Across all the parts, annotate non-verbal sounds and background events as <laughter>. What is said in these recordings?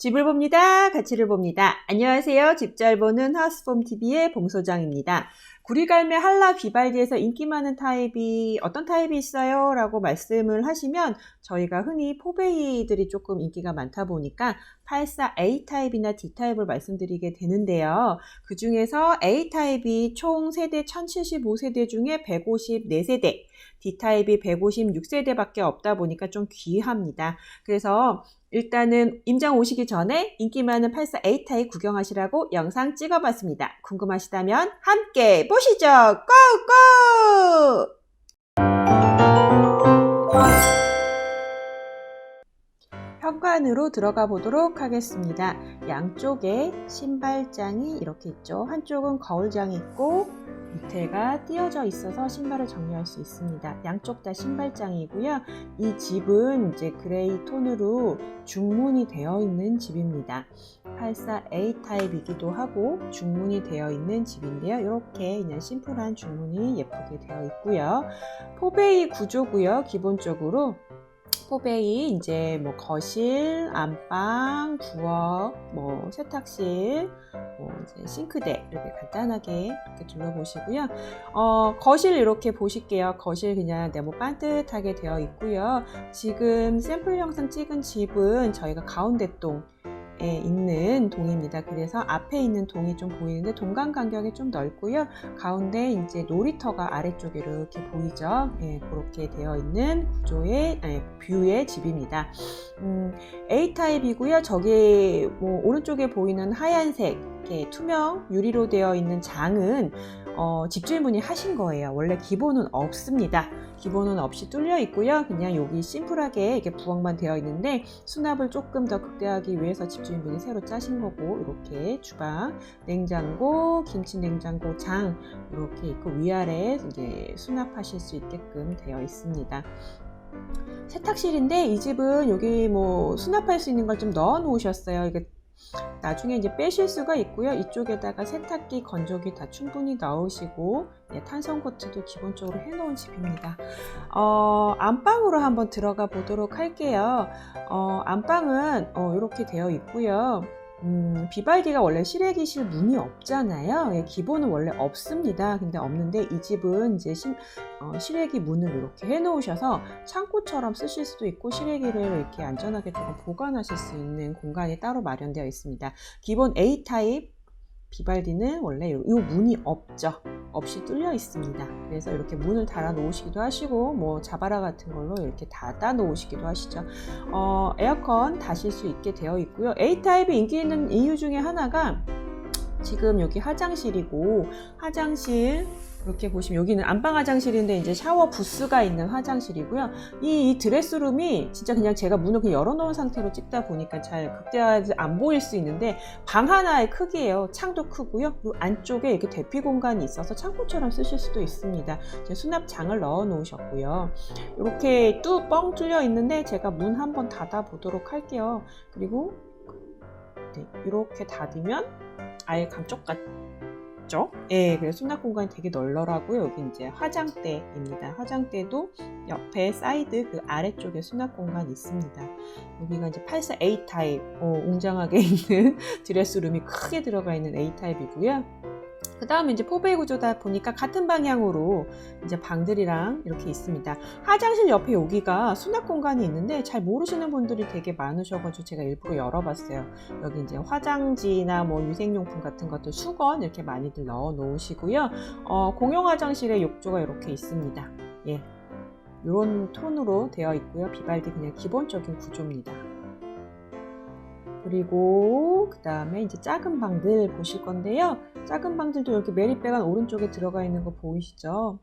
집을 봅니다. 가치를 봅니다. 안녕하세요. 집잘 보는 하우스폼 TV의 봉소장입니다. 구리갈매 한라 비발디에서 인기 많은 타입이 어떤 타입이 있어요? 라고 말씀을 하시면 저희가 흔히 포베이들이 조금 인기가 많다 보니까 84 A타입이나 D타입을 말씀드리게 되는데요. 그 중에서 A타입이 총 세대 1075세대 중에 154세대, D타입이 156세대밖에 없다 보니까 좀 귀합니다. 그래서 일단은 임장 오시기 전에 인기 많은 84 A타입 구경하시라고 영상 찍어봤습니다. 궁금하시다면 함께 보시죠. 고고! 현관으로 들어가 보도록 하겠습니다. 양쪽에 신발장이 이렇게 있죠. 한쪽은 거울장이 있고 밑에가 띄어져 있어서 신발을 정리할 수 있습니다. 양쪽 다 신발장이고요. 이 집은 이제 그레이 톤으로 중문이 되어 있는 집입니다. 84A 타입이기도 하고 중문이 되어 있는 집인데요. 이렇게 그냥 심플한 중문이 예쁘게 되어 있고요. 포베이 구조고요. 기본적으로 포베이 이제 뭐 거실, 안방, 부엌, 뭐 세탁실, 뭐 이제 싱크대 이렇게 간단하게 이렇게 둘러보시고요. 어, 거실 이렇게 보실게요. 거실 그냥 네모 반듯하게 되어 있고요. 지금 샘플 영상 찍은 집은 저희가 가운데 동 있는 동입니다. 그래서 앞에 있는 동이 좀 보이는데 동간 간격이 좀 넓고요. 가운데 이제 놀이터가 아래쪽에 이렇게 보이죠. 예, 그렇게 되어 있는 구조의 아니, 뷰의 집입니다. 음, A 타입이고요. 저기 뭐 오른쪽에 보이는 하얀색 투명 유리로 되어 있는 장은 어, 집주인분이 하신 거예요. 원래 기본은 없습니다. 기본은 없이 뚫려 있고요. 그냥 여기 심플하게 이렇게 부엌만 되어 있는데 수납을 조금 더 극대화하기 위해서 집주인분이 새로 짜신 거고 이렇게 주방, 냉장고, 김치 냉장고 장 이렇게 있고 위아래 이제 수납하실 수 있게끔 되어 있습니다. 세탁실인데 이 집은 여기 뭐 수납할 수 있는 걸 좀 넣어 놓으셨어요. 이게 나중에 이제 빼실 수가 있고요. 이쪽에다가 세탁기, 건조기 다 충분히 넣으시고 네, 탄성 코트도 기본적으로 해놓은 집입니다. 어, 안방으로 한번 들어가 보도록 할게요. 어, 안방은 어, 이렇게 되어 있고요. 음, 비발디가 원래 실외기실 문이 없잖아요. 예, 기본은 원래 없습니다. 근데 없는데 이 집은 이제 실, 어, 실외기 문을 이렇게 해놓으셔서 창고처럼 쓰실 수도 있고 실외기를 이렇게 안전하게 조금 보관하실 수 있는 공간이 따로 마련되어 있습니다. 기본 A 타입 비발디는 원래 이 문이 없죠. 없이 뚫려 있습니다. 그래서 이렇게 문을 달아 놓으시기도 하시고 뭐 자바라 같은 걸로 이렇게 닫아 놓으시기도 하시죠. 어, 에어컨 다실 수 있게 되어 있고요. A타입이 인기 있는 이유 중에 하나가 지금 여기 화장실이고 화장실 이렇게 보시면 여기는 안방 화장실인데 이제 샤워 부스가 있는 화장실이고요. 이, 이 드레스룸이 진짜 그냥 제가 문을 그냥 열어놓은 상태로 찍다 보니까 잘 극대화하지 안 보일 수 있는데 방 하나의 크기예요. 창도 크고요. 그리고 안쪽에 이렇게 대피 공간이 있어서 창고처럼 쓰실 수도 있습니다. 수납장을 넣어 놓으셨고요. 이렇게 뚜 뻥 뚫려 있는데 제가 문 한번 닫아 보도록 할게요. 그리고 네, 이렇게 닫으면 아예 감쪽 같죠? 예, 그래서 수납 공간이 되게 널널하고요. 여기 이제 화장대입니다. 화장대도 옆에 사이드 그 아래쪽에 수납 공간이 있습니다. 여기가 이제 84A 타입, 어, 웅장하게 <laughs> 있는 드레스룸이 크게 들어가 있는 A 타입이고요. 그 다음에 이제 포베이 구조다 보니까 같은 방향으로 이제 방들이랑 이렇게 있습니다. 화장실 옆에 여기가 수납 공간이 있는데 잘 모르시는 분들이 되게 많으셔가지고 제가 일부러 열어봤어요. 여기 이제 화장지나 뭐 유생용품 같은 것들 수건 이렇게 많이들 넣어 놓으시고요. 어, 공용 화장실에 욕조가 이렇게 있습니다. 예. 이런 톤으로 되어 있고요. 비발디 그냥 기본적인 구조입니다. 그리고 그 다음에 이제 작은 방들 보실 건데요. 작은 방들도 이렇게 메리백은 오른쪽에 들어가 있는 거 보이시죠?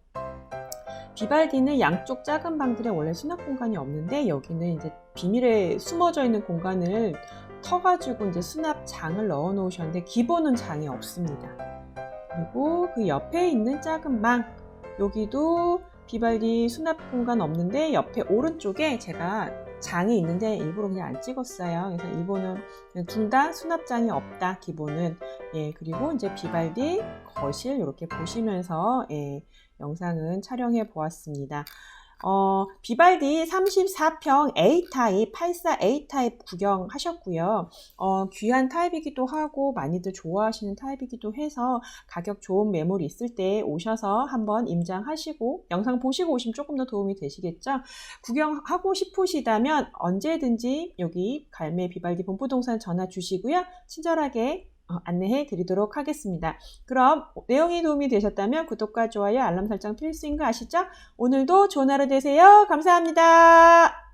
비발디는 양쪽 작은 방들에 원래 수납 공간이 없는데 여기는 이제 비밀에 숨어져 있는 공간을 터가지고 이제 수납장을 넣어 놓으셨는데 기본은 장이 없습니다. 그리고 그 옆에 있는 작은 방 여기도 비발디 수납 공간 없는데 옆에 오른쪽에 제가 장이 있는데 일부러 그냥 안 찍었어요. 그래서 일본은 둘 다 수납장이 없다 기본은 예 그리고 이제 비발디 거실 이렇게 보시면서 예, 영상은 촬영해 보았습니다. 어, 비발디 34평 A타입, 84 A타입 구경하셨고요. 어, 귀한 타입이기도 하고 많이들 좋아하시는 타입이기도 해서 가격 좋은 매물이 있을 때 오셔서 한번 임장하시고 영상 보시고 오시면 조금 더 도움이 되시겠죠? 구경하고 싶으시다면 언제든지 여기 갈매 비발디 본부동산 전화 주시고요. 친절하게 어, 안내해 드리도록 하겠습니다. 그럼 내용이 도움이 되셨다면 구독과 좋아요, 알람 설정 필수인 거 아시죠? 오늘도 좋은 하루 되세요. 감사합니다.